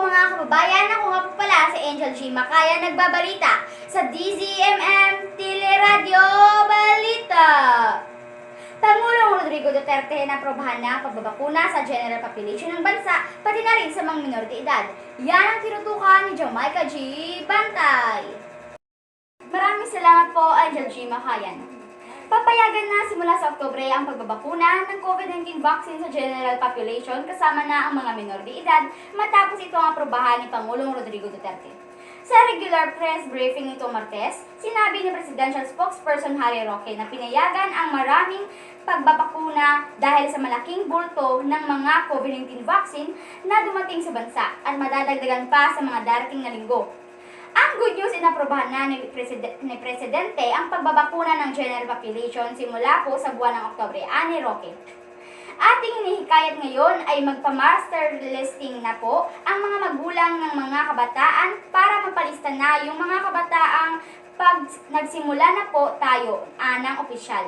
Hello mga kababayan, ako nga po pala si Angel G. Makaya nagbabalita sa DZMM Teleradio Balita. Pangulong Rodrigo Duterte na aprobahan na pagbabakuna sa general population ng bansa pati na rin sa mga minority edad. Yan ang tinutukan ni Jamaica G. Bantay. Maraming salamat po Angel G. Makayan. Papayagan na simula sa Oktobre ang pagbabakuna ng COVID-19 vaccine sa general population kasama na ang mga minor de edad matapos ito ang aprobahan ni Pangulong Rodrigo Duterte. Sa regular press briefing nito Martes, sinabi ni Presidential Spokesperson Harry Roque na pinayagan ang maraming pagbabakuna dahil sa malaking bulto ng mga COVID-19 vaccine na dumating sa bansa at madadagdagan pa sa mga darating na linggo. Ang good news, inaprobahan na ni, Preside- ni Presidente ang pagbabakuna ng general population simula po sa buwan ng Oktobre, ani Roque. Ating inihikayat ngayon ay magpa-master listing na po ang mga magulang ng mga kabataan para mapalista na yung mga kabataang pag nagsimula na po tayo anang opisyal.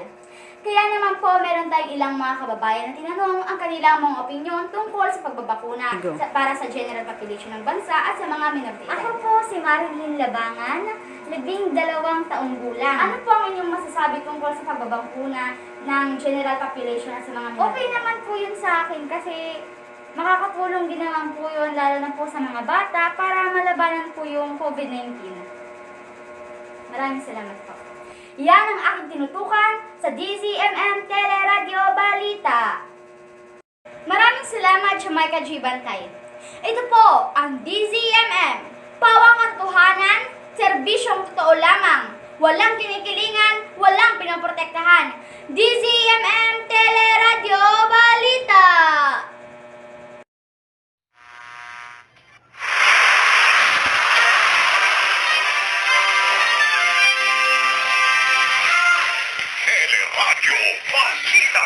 Kaya naman po, meron tayong ilang mga kababayan na tinanong ang kanilang mga opinyon tungkol sa pagbabakuna Go. sa, para sa general population ng bansa at sa mga minor de edad. Ako po si Marilyn Labangan, labing dalawang taong gulang. Ano po ang inyong masasabi tungkol sa pagbabakuna ng general population at sa mga minor Okay naman po yun sa akin kasi makakatulong din naman po yun lalo na po sa mga bata para malabanan po yung COVID-19. Maraming salamat po. Yan ang aking tinutukan sa DZMM Teleradyo Balita. Maraming salamat, Jamaica G. Bantay. Ito po ang DZMM. Pawang katuhanan, serbisyong totoo lamang. Walang kinikilingan, walang pinoprotektahan. DZMM Teleradyo 九万亿的